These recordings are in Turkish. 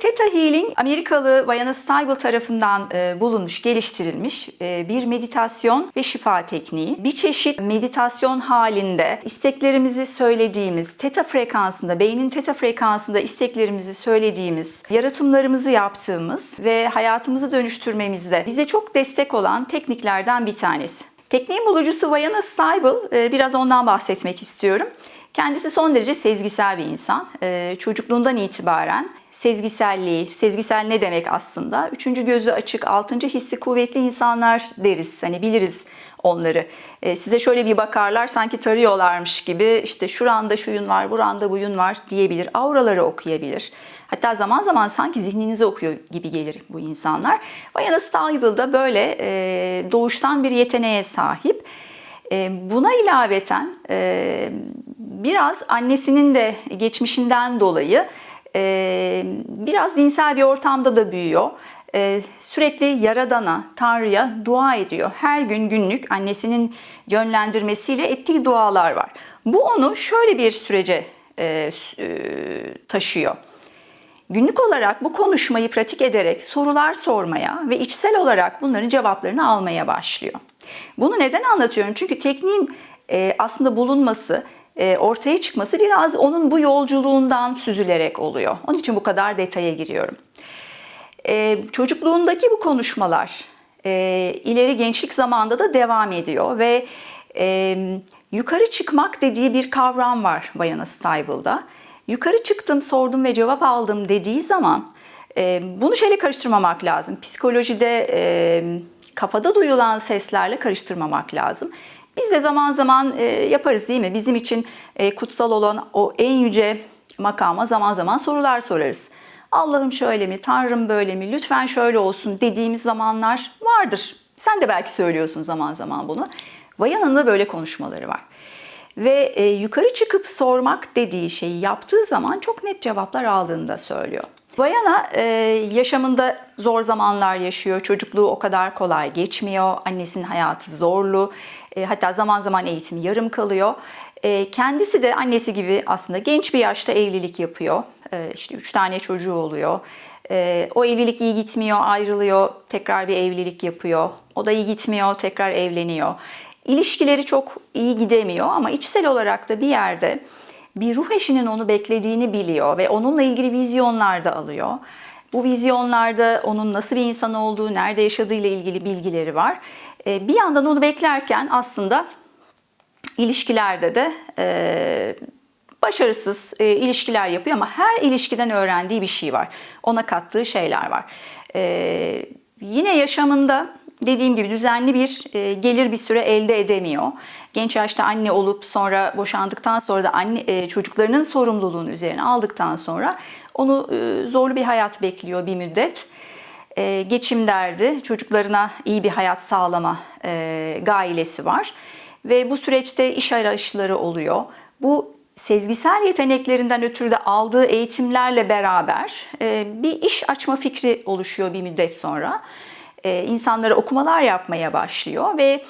Theta Healing Amerikalı Vayana Stable tarafından e, bulunmuş, geliştirilmiş e, bir meditasyon ve şifa tekniği. Bir çeşit meditasyon halinde isteklerimizi söylediğimiz, teta frekansında, beynin teta frekansında isteklerimizi söylediğimiz, yaratımlarımızı yaptığımız ve hayatımızı dönüştürmemizde bize çok destek olan tekniklerden bir tanesi. Tekniğin bulucusu Vayana Stable, e, biraz ondan bahsetmek istiyorum. Kendisi son derece sezgisel bir insan. Ee, çocukluğundan itibaren sezgiselliği, sezgisel ne demek aslında? Üçüncü gözü açık, altıncı hissi kuvvetli insanlar deriz. Hani biliriz onları. Ee, size şöyle bir bakarlar sanki tarıyorlarmış gibi işte şuranda şuyun var, buranda buyun var diyebilir. Auraları okuyabilir. Hatta zaman zaman sanki zihninizi okuyor gibi gelir bu insanlar. Vayana Stable'da böyle e, doğuştan bir yeteneğe sahip. E, buna ilaveten e, biraz annesinin de geçmişinden dolayı e, biraz dinsel bir ortamda da büyüyor. E, sürekli Yaradan'a, Tanrı'ya dua ediyor. Her gün günlük annesinin yönlendirmesiyle ettiği dualar var. Bu onu şöyle bir sürece e, taşıyor. Günlük olarak bu konuşmayı pratik ederek sorular sormaya ve içsel olarak bunların cevaplarını almaya başlıyor. Bunu neden anlatıyorum? Çünkü tekniğin e, aslında bulunması, e, ortaya çıkması biraz onun bu yolculuğundan süzülerek oluyor. Onun için bu kadar detaya giriyorum. E, çocukluğundaki bu konuşmalar e, ileri gençlik zamanında da devam ediyor ve e, yukarı çıkmak dediği bir kavram var Vayana Stable'da. Yukarı çıktım, sordum ve cevap aldım dediği zaman e, bunu şeyle karıştırmamak lazım. Psikolojide e, kafada duyulan seslerle karıştırmamak lazım. Biz de zaman zaman e, yaparız değil mi? Bizim için e, kutsal olan o en yüce makama zaman zaman sorular sorarız. Allah'ım şöyle mi, Tanrım böyle mi, lütfen şöyle olsun dediğimiz zamanlar vardır. Sen de belki söylüyorsun zaman zaman bunu. Vayan'ın da böyle konuşmaları var. Ve e, yukarı çıkıp sormak dediği şeyi yaptığı zaman çok net cevaplar aldığını da söylüyor. Vayana e, yaşamında zor zamanlar yaşıyor. Çocukluğu o kadar kolay geçmiyor. Annesinin hayatı zorlu. E, hatta zaman zaman eğitimi yarım kalıyor. E, kendisi de annesi gibi aslında genç bir yaşta evlilik yapıyor. E, işte üç tane çocuğu oluyor. E, o evlilik iyi gitmiyor, ayrılıyor. Tekrar bir evlilik yapıyor. O da iyi gitmiyor, tekrar evleniyor. İlişkileri çok iyi gidemiyor ama içsel olarak da bir yerde bir ruh eşinin onu beklediğini biliyor ve onunla ilgili vizyonlar da alıyor. Bu vizyonlarda onun nasıl bir insan olduğu, nerede yaşadığı ile ilgili bilgileri var. Ee, bir yandan onu beklerken aslında ilişkilerde de e, başarısız e, ilişkiler yapıyor ama her ilişkiden öğrendiği bir şey var. Ona kattığı şeyler var. Ee, yine yaşamında dediğim gibi düzenli bir e, gelir bir süre elde edemiyor. Genç yaşta anne olup sonra boşandıktan sonra da anne çocuklarının sorumluluğunu üzerine aldıktan sonra onu e, zorlu bir hayat bekliyor bir müddet. E, geçim derdi, çocuklarına iyi bir hayat sağlama e, gailesi var. Ve bu süreçte iş arayışları oluyor. Bu sezgisel yeteneklerinden ötürü de aldığı eğitimlerle beraber bir iş açma fikri oluşuyor bir müddet sonra. İnsanlara okumalar yapmaya başlıyor ve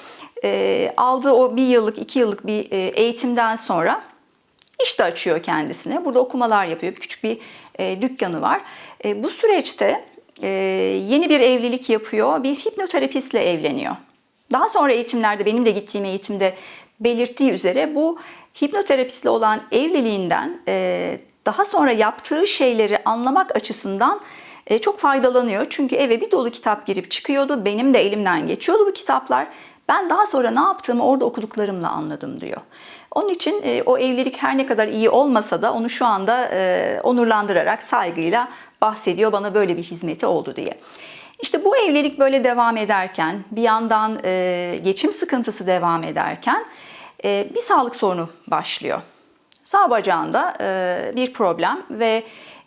aldığı o bir yıllık, iki yıllık bir eğitimden sonra iş de açıyor kendisine. Burada okumalar yapıyor. Küçük bir e, dükkanı var. E, bu süreçte e, yeni bir evlilik yapıyor. Bir hipnoterapistle evleniyor. Daha sonra eğitimlerde, benim de gittiğim eğitimde belirttiği üzere bu hipnoterapistle olan evliliğinden e, daha sonra yaptığı şeyleri anlamak açısından e, çok faydalanıyor. Çünkü eve bir dolu kitap girip çıkıyordu. Benim de elimden geçiyordu bu kitaplar. Ben daha sonra ne yaptığımı orada okuduklarımla anladım diyor. Onun için e, o evlilik her ne kadar iyi olmasa da onu şu anda e, onurlandırarak saygıyla bahsediyor bana böyle bir hizmeti oldu diye. İşte bu evlilik böyle devam ederken bir yandan e, geçim sıkıntısı devam ederken e, bir sağlık sorunu başlıyor. Sağ bacağında e, bir problem ve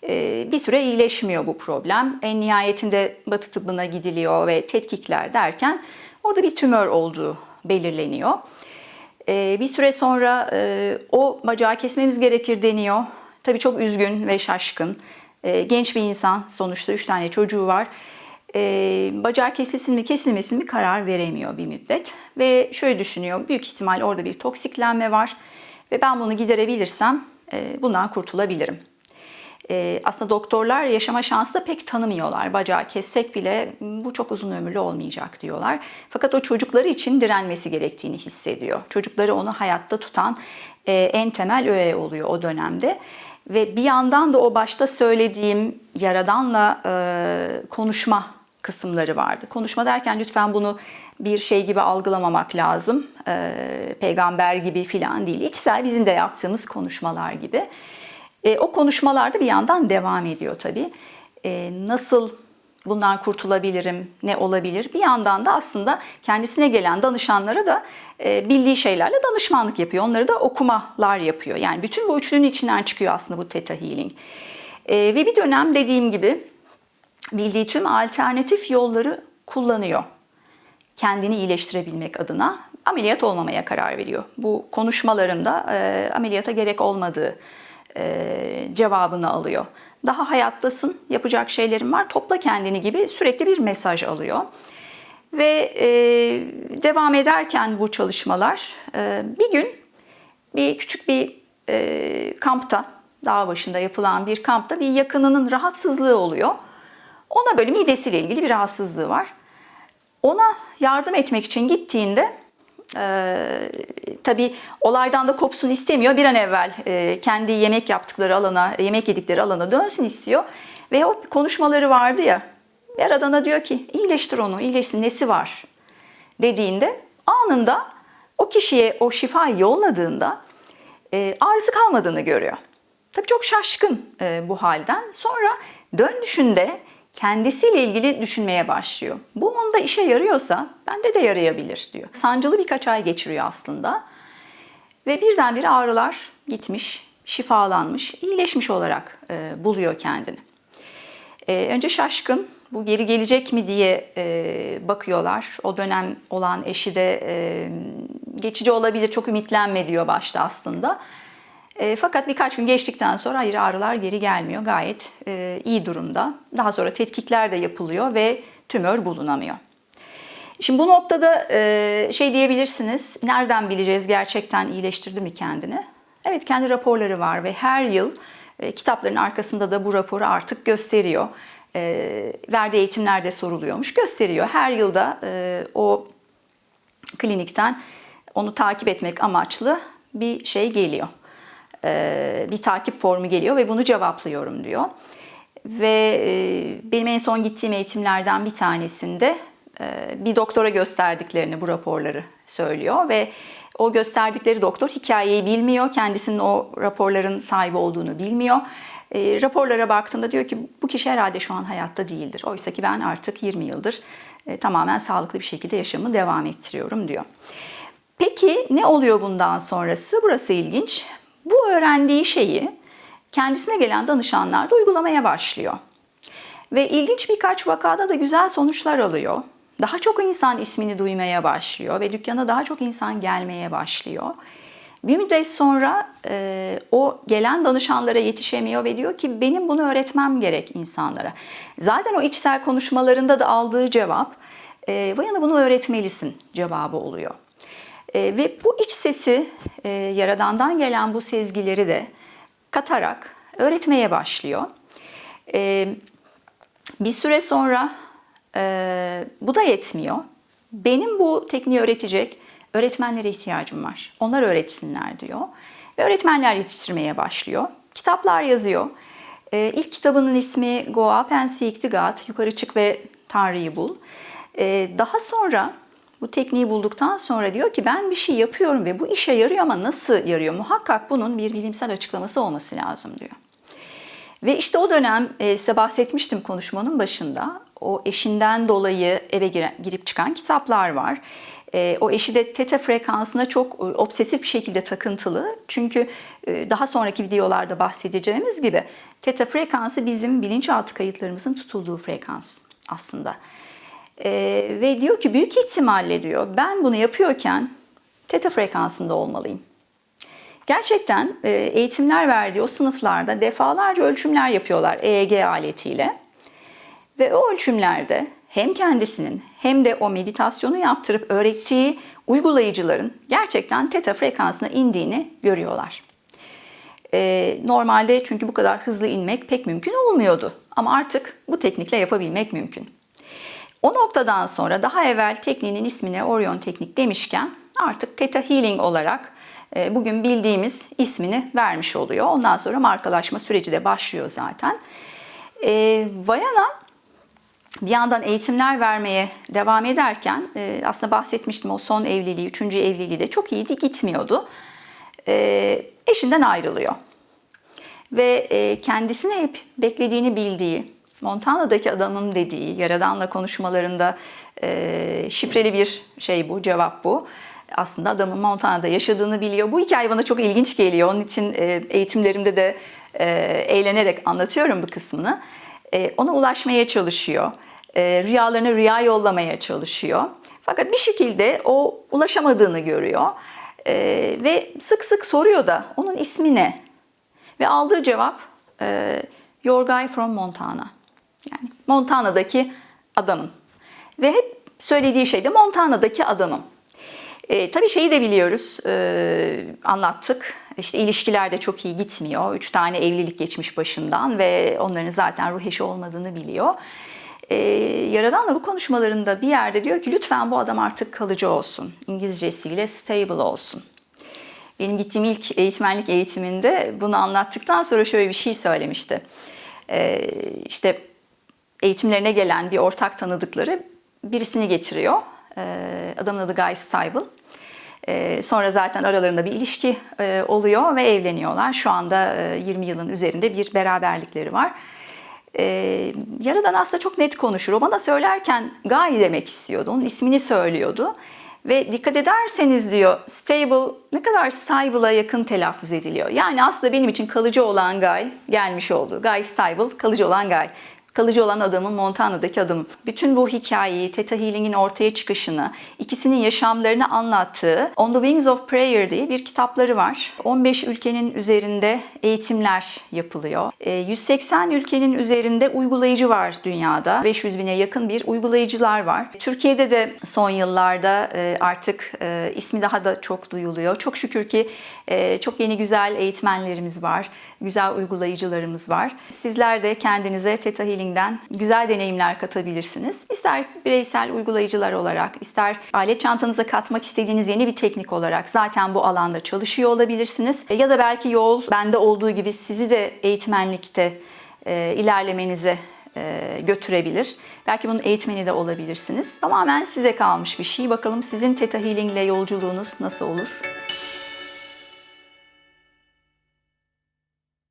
e, bir süre iyileşmiyor bu problem. En nihayetinde batı tıbbına gidiliyor ve tetkikler derken orada bir tümör olduğu belirleniyor. E, bir süre sonra e, o bacağı kesmemiz gerekir deniyor. Tabii çok üzgün ve şaşkın. Genç bir insan sonuçta üç tane çocuğu var. Bacağı kesilsin mi kesilmesin mi karar veremiyor bir müddet. Ve şöyle düşünüyor büyük ihtimal orada bir toksiklenme var. Ve ben bunu giderebilirsem bundan kurtulabilirim. E, aslında doktorlar yaşama şansı da pek tanımıyorlar. Bacağı kessek bile bu çok uzun ömürlü olmayacak diyorlar. Fakat o çocukları için direnmesi gerektiğini hissediyor. Çocukları onu hayatta tutan e, en temel öğe oluyor o dönemde. Ve bir yandan da o başta söylediğim yaradanla e, konuşma kısımları vardı. Konuşma derken lütfen bunu bir şey gibi algılamamak lazım. E, peygamber gibi filan değil. İçsel bizim de yaptığımız konuşmalar gibi. E, o konuşmalarda bir yandan devam ediyor tabii. E, nasıl bundan kurtulabilirim, ne olabilir? Bir yandan da aslında kendisine gelen danışanlara da e, bildiği şeylerle danışmanlık yapıyor. Onları da okumalar yapıyor. Yani bütün bu üçlünün içinden çıkıyor aslında bu Theta Healing. E, ve bir dönem dediğim gibi bildiği tüm alternatif yolları kullanıyor. Kendini iyileştirebilmek adına ameliyat olmamaya karar veriyor. Bu konuşmalarında e, ameliyata gerek olmadığı e, cevabını alıyor. Daha hayattasın, yapacak şeylerim var, topla kendini gibi sürekli bir mesaj alıyor. Ve e, devam ederken bu çalışmalar e, bir gün bir küçük bir e, kampta, dağ başında yapılan bir kampta bir yakınının rahatsızlığı oluyor. Ona böyle midesiyle ilgili bir rahatsızlığı var. Ona yardım etmek için gittiğinde ee, tabii olaydan da kopsun istemiyor. Bir an evvel e, kendi yemek yaptıkları alana, yemek yedikleri alana dönsün istiyor. Ve o konuşmaları vardı ya. Yaradan'a diyor ki iyileştir onu, iyileşsin nesi var dediğinde anında o kişiye o şifayı yolladığında e, ağrısı kalmadığını görüyor. Tabii çok şaşkın e, bu halden. Sonra dönüşünde kendisiyle ilgili düşünmeye başlıyor. Bu onda işe yarıyorsa bende de yarayabilir diyor. Sancılı birkaç ay geçiriyor aslında. Ve birdenbire ağrılar gitmiş, şifalanmış, iyileşmiş olarak e, buluyor kendini. E, önce şaşkın, bu geri gelecek mi diye e, bakıyorlar. O dönem olan eşi de e, geçici olabilir, çok ümitlenme diyor başta aslında. E, fakat birkaç gün geçtikten sonra hayır ağrılar geri gelmiyor. Gayet e, iyi durumda. Daha sonra tetkikler de yapılıyor ve tümör bulunamıyor. Şimdi bu noktada e, şey diyebilirsiniz, nereden bileceğiz gerçekten iyileştirdi mi kendini? Evet kendi raporları var ve her yıl e, kitapların arkasında da bu raporu artık gösteriyor. E, verdiği eğitimlerde soruluyormuş, gösteriyor. Her yılda e, o klinikten onu takip etmek amaçlı bir şey geliyor. E, bir takip formu geliyor ve bunu cevaplıyorum diyor. Ve e, benim en son gittiğim eğitimlerden bir tanesinde e, bir doktora gösterdiklerini bu raporları söylüyor ve o gösterdikleri doktor hikayeyi bilmiyor, kendisinin o raporların sahibi olduğunu bilmiyor. E, raporlara baktığında diyor ki bu kişi herhalde şu an hayatta değildir. Oysa ki ben artık 20 yıldır e, tamamen sağlıklı bir şekilde yaşamı devam ettiriyorum diyor. Peki ne oluyor bundan sonrası? Burası ilginç. Bu öğrendiği şeyi kendisine gelen danışanlar da uygulamaya başlıyor. Ve ilginç birkaç vakada da güzel sonuçlar alıyor. Daha çok insan ismini duymaya başlıyor ve dükkana daha çok insan gelmeye başlıyor. Bir müddet sonra e, o gelen danışanlara yetişemiyor ve diyor ki benim bunu öğretmem gerek insanlara. Zaten o içsel konuşmalarında da aldığı cevap e, Vayana bunu öğretmelisin cevabı oluyor. E, ve bu iç sesi e, Yaradan'dan gelen bu sezgileri de katarak öğretmeye başlıyor. E, bir süre sonra e, bu da yetmiyor. Benim bu tekniği öğretecek öğretmenlere ihtiyacım var. Onlar öğretsinler diyor. Ve öğretmenler yetiştirmeye başlıyor. Kitaplar yazıyor. E, ilk kitabının ismi Go Up and Seek the God, Yukarı Çık ve Tanrı'yı Bul. E, daha sonra bu tekniği bulduktan sonra diyor ki ben bir şey yapıyorum ve bu işe yarıyor ama nasıl yarıyor? Muhakkak bunun bir bilimsel açıklaması olması lazım diyor. Ve işte o dönem e, size bahsetmiştim konuşmanın başında. O eşinden dolayı eve girip çıkan kitaplar var. E, o eşi de teta frekansına çok e, obsesif bir şekilde takıntılı. Çünkü daha sonraki videolarda bahsedeceğimiz gibi teta frekansı bizim bilinçaltı kayıtlarımızın tutulduğu frekans aslında. E, ve diyor ki büyük ihtimalle diyor ben bunu yapıyorken teta frekansında olmalıyım. Gerçekten e, eğitimler verdiği o sınıflarda defalarca ölçümler yapıyorlar EEG aletiyle. Ve o ölçümlerde hem kendisinin hem de o meditasyonu yaptırıp öğrettiği uygulayıcıların gerçekten teta frekansına indiğini görüyorlar. E, normalde çünkü bu kadar hızlı inmek pek mümkün olmuyordu. Ama artık bu teknikle yapabilmek mümkün. O noktadan sonra daha evvel tekniğinin ismine Orion teknik demişken artık Theta Healing olarak e, bugün bildiğimiz ismini vermiş oluyor. Ondan sonra markalaşma süreci de başlıyor zaten. E, Vayana bir yandan eğitimler vermeye devam ederken e, aslında bahsetmiştim o son evliliği, üçüncü evliliği de çok iyiydi, gitmiyordu. E, eşinden ayrılıyor. Ve e, kendisini hep beklediğini bildiği, Montana'daki adamım dediği, Yaradan'la konuşmalarında e, şifreli bir şey bu, cevap bu. Aslında adamın Montana'da yaşadığını biliyor. Bu hikaye bana çok ilginç geliyor. Onun için e, eğitimlerimde de e, eğlenerek anlatıyorum bu kısmını. E, ona ulaşmaya çalışıyor. E, rüyalarına rüya yollamaya çalışıyor. Fakat bir şekilde o ulaşamadığını görüyor. E, ve sık sık soruyor da onun ismi ne? Ve aldığı cevap e, Your guy from Montana. Yani Montana'daki adamın. Ve hep söylediği şey de Montana'daki adamım. E, tabii şeyi de biliyoruz, e, anlattık. İşte ilişkiler de çok iyi gitmiyor. Üç tane evlilik geçmiş başından ve onların zaten ruh eşi olmadığını biliyor. E, Yaradan'la bu konuşmalarında bir yerde diyor ki lütfen bu adam artık kalıcı olsun. İngilizcesiyle stable olsun. Benim gittiğim ilk eğitmenlik eğitiminde bunu anlattıktan sonra şöyle bir şey söylemişti. Ee, işte eğitimlerine gelen bir ortak tanıdıkları birisini getiriyor. Ee, adamın adı Guy Stable. Ee, sonra zaten aralarında bir ilişki e, oluyor ve evleniyorlar. Şu anda e, 20 yılın üzerinde bir beraberlikleri var. Ee, Yaradan aslında çok net konuşur. O bana söylerken Guy demek istiyordu. Onun ismini söylüyordu. Ve dikkat ederseniz diyor stable ne kadar stable'a yakın telaffuz ediliyor. Yani aslında benim için kalıcı olan Guy gelmiş oldu. Guy stable kalıcı olan Guy. Kalıcı olan adamın Montana'daki adamı. Bütün bu hikayeyi, Theta Healing'in ortaya çıkışını, ikisinin yaşamlarını anlattığı On the Wings of Prayer diye bir kitapları var. 15 ülkenin üzerinde eğitimler yapılıyor. E, 180 ülkenin üzerinde uygulayıcı var dünyada. 500 bine yakın bir uygulayıcılar var. Türkiye'de de son yıllarda e, artık e, ismi daha da çok duyuluyor. Çok şükür ki e, çok yeni güzel eğitmenlerimiz var. Güzel uygulayıcılarımız var. Sizler de kendinize Theta Healing'den güzel deneyimler katabilirsiniz. İster bireysel uygulayıcılar olarak, ister alet çantanıza katmak istediğiniz yeni bir teknik olarak zaten bu alanda çalışıyor olabilirsiniz. E, Ya da belki yol bende olduğu gibi sizi de eğitmenlikte e, ilerlemenize e, götürebilir. Belki bunun eğitmeni de olabilirsiniz. Tamamen size kalmış bir şey. Bakalım sizin Theta Healing ile yolculuğunuz nasıl olur?